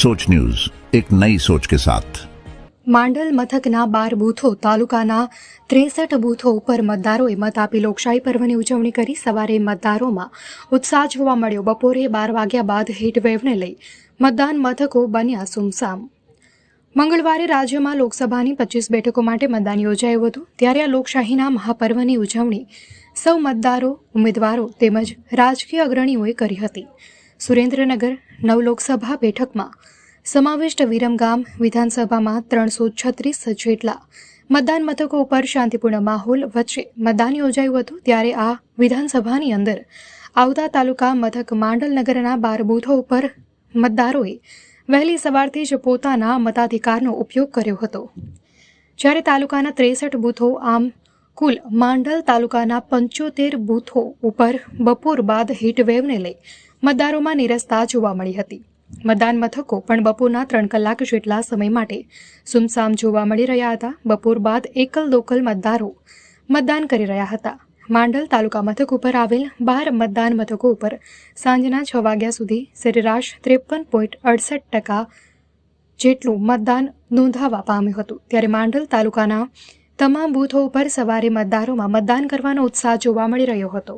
सोच न्यूज एक नई सोच के साथ માંડલ મથકના બાર બૂથો તાલુકાના ત્રેસઠ બૂથો ઉપર મતદારોએ મત આપી લોકશાહી પર્વની ઉજવણી કરી સવારે મતદારોમાં ઉત્સાહ જોવા મળ્યો બપોરે બાર વાગ્યા બાદ હીટવેવને લઈ મતદાન મથકો બન્યા સુમસામ મંગળવારે રાજ્યમાં લોકસભાની પચીસ બેઠકો માટે મતદાન યોજાયું હતું ત્યારે આ લોકશાહીના મહાપર્વની ઉજવણી સૌ મતદારો ઉમેદવારો તેમજ રાજકીય અગ્રણીઓએ કરી હતી સુરેન્દ્રનગર નવ લોકસભા બેઠકમાં સમાવિષ્ટ વિરમગામ વિધાનસભામાં ત્રણસો છત્રીસ જેટલા મતદાન મથકો ઉપર શાંતિપૂર્ણ માહોલ વચ્ચે મતદાન યોજાયું હતું ત્યારે આ વિધાનસભાની અંદર આવતા તાલુકા મથક માંડલનગરના બાર બૂથો ઉપર મતદારોએ વહેલી સવારથી જ પોતાના મતાધિકારનો ઉપયોગ કર્યો હતો. જ્યારે તાલુકાના ત્રેસઠ બૂથો આમ કુલ માંડલ તાલુકાના પંચોતેર બૂથો ઉપર બપોર બાદ હીટવેવને લઈ મતદારોમાં નિરસતા જોવા મળી હતી. મતદાન મથકો પણ બપોરના ત્રણ કલાક જેટલા સમય માટે સુમસામ જોવા મળી રહ્યા હતા. બપોર બાદ એકલ દોકલ મતદારો મતદાન કરી રહ્યા હતા. માંડલ તાલુકા મથક ઉપર આવેલ બાર મતદાન મથકો ઉપર સાંજના છ વાગ્યા સુધી સરેરાશ ત્રેપન પોઈન્ટ અડસઠ ટકા જેટલું મતદાન નોંધાવા પામ્યું હતું. ત્યારે માંડલ તાલુકાના તમામ બૂથો ઉપર સવારે મતદારોમાં મતદાન કરવાનો ઉત્સાહ જોવા મળી રહ્યો હતો.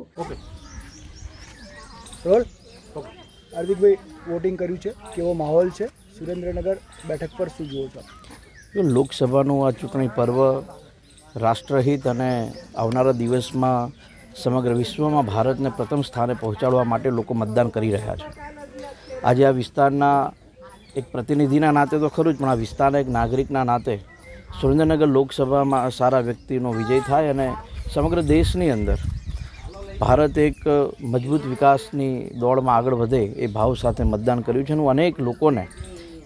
હાર્દિકભાઈ વોટિંગ કર્યું છે. કેવો માહોલ છે? સુરેન્દ્રનગર બેઠક પર શું જુઓ છો? લોકસભાનું આ ચૂંટણી પર્વ રાષ્ટ્રહિત અને આવનારા દિવસમાં સમગ્ર વિશ્વમાં ભારતને પ્રથમ સ્થાને પહોંચાડવા માટે લોકો મતદાન કરી રહ્યા છે. આજે આ વિસ્તારના એક પ્રતિનિધિના નાતે તો ખરું જ, પણ આ વિસ્તારના એક નાગરિકના નાતે સુરેન્દ્રનગર લોકસભામાં સારા વ્યક્તિનો વિજય થાય અને સમગ્ર દેશની અંદર ભારત એક મજબૂત વિકાસની દોડમાં આગળ વધે એ ભાવ સાથે મતદાન કર્યું છે. હું અનેક લોકોને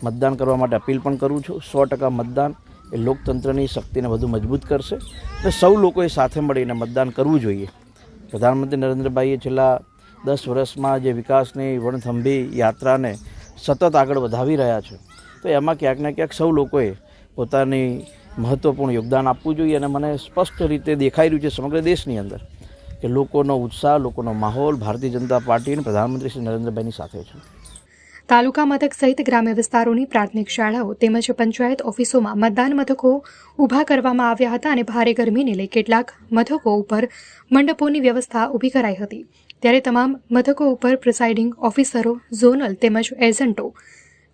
મતદાન કરવા માટે અપીલ પણ કરું છું. સો ટકા મતદાન એ લોકતંત્રની શક્તિને વધુ મજબૂત કરશે અને સૌ લોકોએ સાથે મળીને મતદાન કરવું જોઈએ. પ્રધાનમંત્રી નરેન્દ્રભાઈએ છેલ્લા દસ વર્ષમાં જે વિકાસની વણથંભી યાત્રાને સતત આગળ વધાવી રહ્યા છે, તો એમાં ક્યાંક ને ક્યાંક સૌ લોકોએ પોતાની મહત્ત્વપૂર્ણ યોગદાન આપવું જોઈએ અને મને સ્પષ્ટ રીતે દેખાઈ રહ્યું છે સમગ્ર દેશની અંદર. કે લોકોનો ઉત્સાહ, લોકોનો માહોલ ભારતીય જનતા પાર્ટી અને પ્રધાનમંત્રી શ્રી નરેન્દ્રભાઈની સાથે છે. તાલુકા મથક સહિત ગ્રામ્ય વિસ્તારોની પ્રાથમિક શાળાઓ તેમજ પંચાયત ઓફિસોમાં મતદાન મથકો ઊભા કરવામાં આવ્યા હતા અને ભારે ગરમીને લઈ કેટલાક મથકો ઉપર મંડપોની વ્યવસ્થા ઊભી કરાઈ હતી. ત્યારે તમામ મથકો ઉપર પ્રિસાઇડિંગ ઓફિસરો, ઝોનલ તેમજ એજન્ટો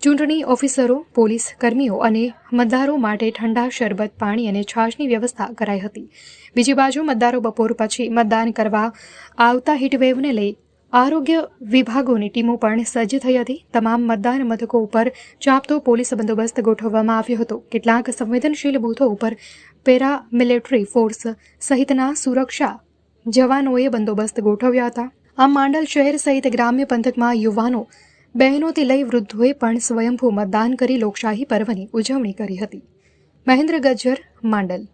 ચૂંટણી ઓફિસરો, પોલીસ કર્મીઓ અને મતદારો માટે ઠંડા શરબત, પાણી અને છાશની વ્યવસ્થા કરાઈ હતી. બીજી બાજુ મતદારો બપોર પછી મતદાન કરવા આવતા હીટવેવને લઈ આરોગ્ય વિભાગોની ટીમો પણ સજ્જ થઈ હતી. તમામ મતદાન મથકો ઉપર ચાંપતો પોલીસ બંદોબસ્ત ગોઠવવામાં આવ્યો હતો. કેટલાક સંવેદનશીલ બૂથો ઉપર પેરા મિલિટરી ફોર્સ સહિતના સુરક્ષા જવાનોએ બંદોબસ્ત ગોઠવ્યા હતા. આ માંડલ શહેર સહિત ગ્રામ્ય પંથકમાં યુવાનો બહેનોથી લઈ વૃદ્ધોએ પણ સ્વયંભૂ મતદાન કરી લોકશાહી પર્વની ઉજવણી કરી હતી. મહેન્દ્ર ગજ્જર માંડલ.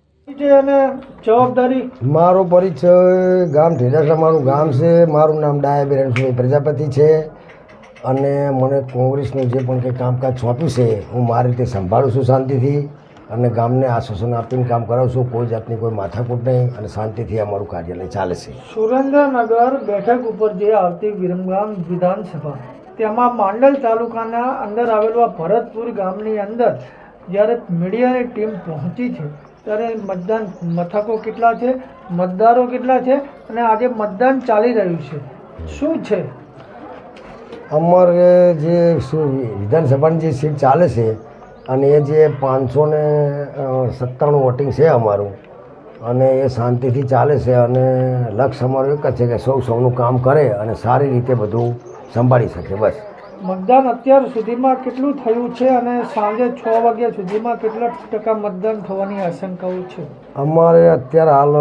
જવાબદારી? મારો પરિચય ગામ ઢેડાસા મારું ગામ છે. મારું નામ ડાયાબેન રણછોડભાઈ પ્રજાપતિ છે. અને મને કોંગ્રેસનું જે પણ કંઈ કામકાજ સોંપ્યું છે હું મારી રીતે સંભાળું છું શાંતિથી. અને ગામને આશ્વાસન આપીને કામ કરાવું છું. કોઈ જાતની કોઈ માથાકૂટ નહીં અને શાંતિથી અમારું કાર્યાલય ચાલે છે. સુરેન્દ્રનગર બેઠક ઉપર જે આવતી વિરમગામ વિધાનસભા તેમાં માંડલ તાલુકાના અંદર આવેલું ભરતપુર ગામની અંદર જ્યારે મીડિયાની ટીમ પહોંચી છે, ત્યારે મતદાન મથકો કેટલા છે, મતદારો કેટલા છે અને આજે મતદાન ચાલી રહ્યું છે. શું છે? અમારે જે શું વિધાનસભાની જે સીટ ચાલે છે અને એ જે પાંચસો ને સત્તાણું વોટિંગ છે અમારું અને એ શાંતિથી ચાલે છે અને લક્ષ્ય અમારું એક જ છે કે સૌ સૌનું કામ કરે અને સારી રીતે બધું સંભાળી શકે બસ. મતદાન અત્યાર સુધીમાં કેટલું થયું છે અને સાંજે છ વાગ્યા સુધીમાં કેટલા ટકા મતદાન થવાની આશંકાઓ છે? અમારે અત્યારે હાલ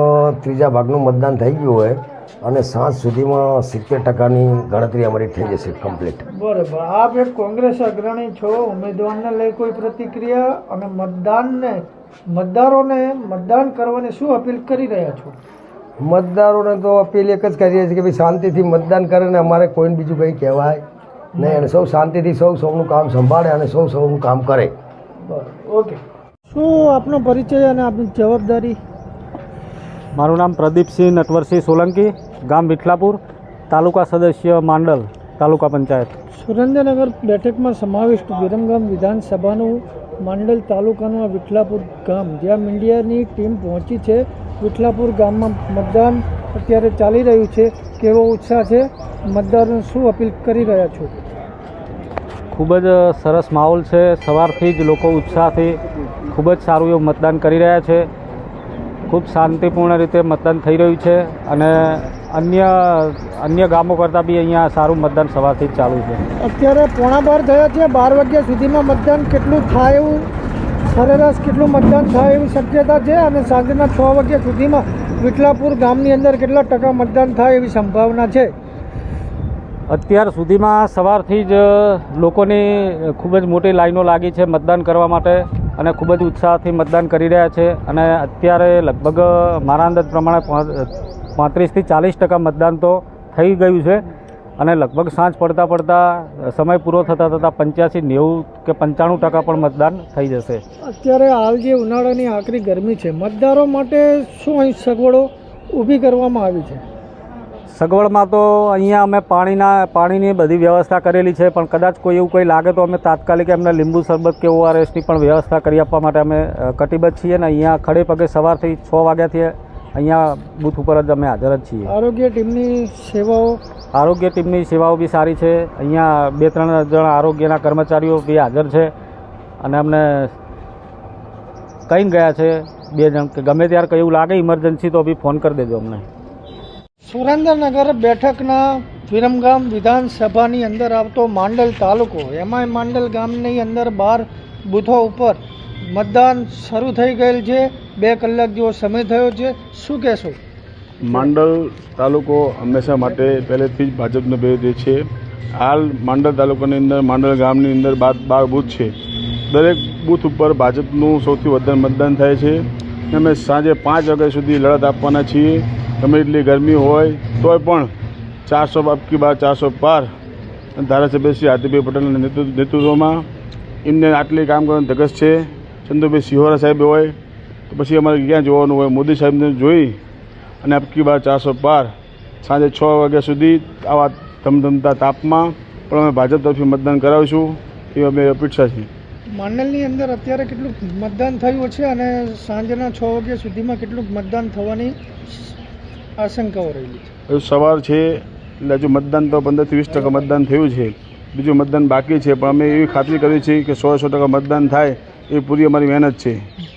ત્રીજા ભાગનું મતદાન થઈ ગયું હોય અને સાંજ સુધીમાં સિત્તેર ટકાની ગણતરી અમારી થઈ જશે કમ્પ્લીટ બરાબર. આપ એક કોંગ્રેસ અગ્રણી છો ઉમેદવારને લઈ કોઈ પ્રતિક્રિયા અને મતદાનને મતદારોને મતદાન કરવાની શું અપીલ કરી રહ્યા છો? મતદારોને તો અપીલ એક જ કરીએ છીએ કે ભાઈ શાંતિથી મતદાન કરે ને અમારે કોઈને બીજું કંઈ કહેવાય નહીં. અને સૌ શાંતિથી સૌ સૌનું કામ સંભાળે અને સૌ સૌનું કામ કરે. બરાબર. ઓકે. શું આપનો પરિચય અને આપની જવાબદારી? મારું નામ પ્રદીપસિંહ નટવરસિંહ સોલંકી ગામ વિઠલાપુર તાલુકા સદસ્ય માંડલ તાલુકા પંચાયત. સુરેન્દ્રનગર બેઠકમાં સમાવિષ્ટ વિરમગામ વિધાનસભાનું માંડલ તાલુકાનું આ વિઠલાપુર ગામ જ્યાં મીડિયાની ટીમ પહોંચી છે. વિઠલાપુર ગામમાં મતદાન અત્યારે ચાલી રહ્યું છે. કેવો ઉત્સાહ છે? મતદારોને શું અપીલ કરી રહ્યા છો? ખૂબ જ સરસ માહોલ છે. સવારથી જ લોકો ઉત્સાહથી ખૂબ જ સારું એવું મતદાન કરી રહ્યા છે. ખૂબ શાંતિપૂર્ણ રીતે મતદાન થઈ રહ્યું છે અને અન્ય અન્ય ગામો કરતાં બી અહીંયા સારું મતદાન સવારથી જ ચાલુ છે. અત્યારે પોણા બાર થયા છે. બાર વાગ્યા સુધીમાં મતદાન કેટલું થાય એવું સરેરાશ કેટલું મતદાન થાય એવી શક્યતા છે અને સાંજના છ વાગ્યા સુધીમાં વિઠલાપુર ગામની અંદર કેટલા ટકા મતદાન થાય એવી સંભાવના છે? અત્યાર સુધીમાં સવારથી જ લોકોની ખૂબ જ મોટી લાઈનો લાગી છે મતદાન કરવા માટે અને ખૂબ જ ઉત્સાહથી મતદાન કરી રહ્યા છે અને અત્યારે લગભગ મારા અંદાજ પ્રમાણે પાંત્રીસથી ચાલીસ ટકા મતદાન તો થઈ ગયું છે. અને લગભગ સાંજ પડતા પડતા સમય પૂરો થતાં થતાં પંચ્યાસી નેવું કે પંચાણું ટકા પણ મતદાન થઈ જશે. અત્યારે હાલ જે ઉનાળાની આકરી ગરમી છે મતદારો માટે શું અહીં સગવડો ઊભી કરવામાં આવી છે? સગવડમાં તો અહીંયા અમે પાણીના પાણીની બધી વ્યવસ્થા કરેલી છે પણ કદાચ કોઈ એવું કોઈ લાગે તો અમે તાત્કાલિક એમને લીંબુ શરબત કે ઓઆરએસની પણ વ્યવસ્થા કરી આપવા માટે અમે કટિબદ્ધ છીએ ને અહીંયા ખડે પગે સવારથી છ વાગ્યાથી અહીંયા બૂથ ઉપર જ અમે હાજર જ છીએ. આરોગ્ય ટીમની સેવાઓ આરોગ્ય ટીમની સેવાઓ બી સારી છે. અહીંયા બે, ત્રણ જણ આરોગ્યના કર્મચારીઓ બી હાજર છે અને અમને કંઈ ગયા છે બે જણ કે ગમે ત્યારે કંઈ એવું લાગે ઇમરજન્સી તો બી ફોન કરી દેજો અમને. સુરેન્દ્રનગર બેઠકના વિરમગામ વિધાનસભાની અંદર આવતો માંડલ તાલુકો, એમાંય માંડલ ગામની અંદર બાર બૂથો ઉપર મતદાન શરૂ થઈ ગયેલ છે. બે કલાક જેવો સમય થયો છે. શું કહેશો? માંડલ તાલુકો હંમેશા માટે પહેલેથી જ ભાજપનો વિરોધી છે, હાલ માંડલ તાલુકાની અંદર, માંડલ ગામની અંદર બાર બાર બૂથ છે. દરેક બૂથ ઉપર ભાજપનું સૌથી વધારે મતદાન થાય છે. અમે સાંજે પાંચ વાગ્યા સુધી લડત આપવાના છીએ. ગમે એટલી ગરમી હોય, તોય પણ ચારસો અબકી બાર, ચારસો પાર ધારાસભ્ય શ્રી આદિભાઈ પટેલના નેતૃત્વ નેતૃત્વમાં એમને આટલી કામ કરવાની ધગસ છે. ચંદુભાઈ સિહોરા સાહેબ હોય, તો પછી અમારે ક્યાં જોવાનું હોય? મોદી સાહેબને જોઈ અને અબકી બાર ચારસો પાર સાંજે છ વાગ્યા સુધી આવા ધમધમતા તાપમાં પણ અમે ભાજપ તરફથી મતદાન કરાવીશું એવી અમે અપેક્ષા છે માંડલની અંદર અત્યારે કેટલું મતદાન થયું છે અને સાંજના છ વાગ્યા સુધીમાં કેટલું મતદાન થવાની આશંકાઓ રહેલી છે? હજુ સવાર છે એટલે હજુ મતદાન તો પંદરથી વીસ ટકા મતદાન થયું છે. બીજું મતદાન બાકી છે પણ અમે એવી ખાતરી કરી છે કે સો સો ટકા મતદાન થાય એ પૂરી અમારી મહેનત છે.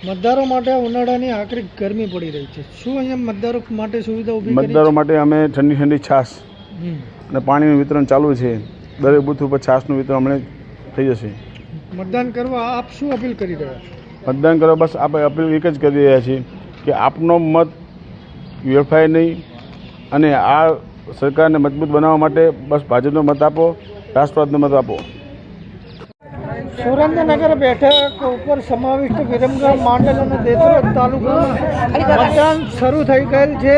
મતદારો માટે ઉનાળાની આકરી ગરમી પડી રહી છે. શું અહીંયા મતદારો માટે સુવિધા ઊભી મતદારો માટે અમે ઠંડી ઠંડી છાશ અને પાણીનું વિતરણ ચાલુ છે. દરેક બૂથ ઉપર છાશનું વિતરણ હમણાં થઈ જશે. મતદાન કરવા આપ શું અપીલ કરી રહ્યા છો? મતદાન કરવા બસ આપણે અપીલ એક જ કરી રહ્યા છીએ કે આપનો મત વેડફાય નહીં અને આ સરકારને મજબૂત બનાવવા માટે બસ ભાજપનો મત આપો રાષ્ટ્રવાદનો મત આપો. સુરેન્દ્રનગર બેઠક ઉપર સમાવિષ્ટ વિરમગામ માંડલ અને દેત્રોદ તાલુકામાં મતદાન શરૂ થઈ ગયેલ છે.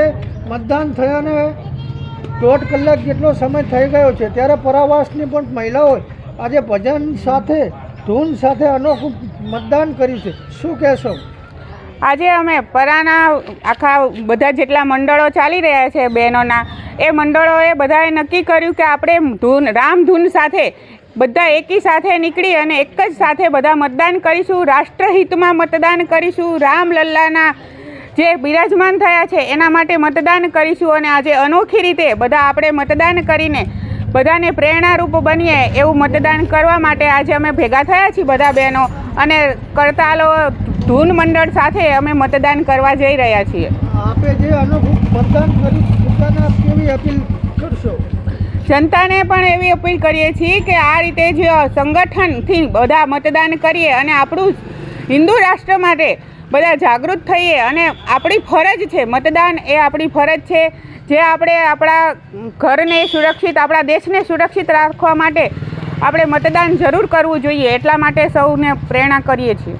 મતદાન થયાને દોઢ કલાક જેટલો સમય થઈ ગયો છે. ત્યારે પરાવાસની પણ મહિલાઓએ આજે ભજન સાથે ધૂન સાથે અનોખું મતદાન કર્યું છે. શું કહેશો? આજે અમે પરાના આખા બધા જેટલા મંડળો ચાલી રહ્યા છે બહેનોના એ મંડળોએ બધાએ નક્કી કર્યું કે આપણે ધૂન રામધૂન સાથે બધા એકી સાથે નીકળી અને એક જ સાથે બધા મતદાન કરીશું. રાષ્ટ્રહિતમાં મતદાન કરીશું. રામલલ્લાના જે બિરાજમાન થયા છે, એના માટે મતદાન કરીશું અને આજે અનોખી રીતે બધા આપણે મતદાન કરીને બધાને પ્રેરણારૂપ બનીએ એવું મતદાન કરવા માટે આજે અમે ભેગા થયા છીએ બધા બહેનો અને કરતાલો ધૂન મંડળ સાથે અમે મતદાન કરવા જઈ રહ્યા છીએ. આપે જે અનુભવ મતદાન કરી કેવી અપીલ કરશો? જનતાને પણ એવી અપીલ કરીએ છીએ કે આ રીતે જે સંગઠનથી બધા મતદાન કરીએ અને આપણું હિન્દુ રાષ્ટ્ર માટે બધા જાગૃત થઈએ અને આપણી ફરજ છે, મતદાન એ આપણી ફરજ છે, જે આપણે આપણા ઘરને સુરક્ષિત, આપણા દેશને સુરક્ષિત રાખવા માટે આપણે મતદાન જરૂર કરવું જોઈએ, એટલા માટે સૌને પ્રેરણા કરીએ છીએ.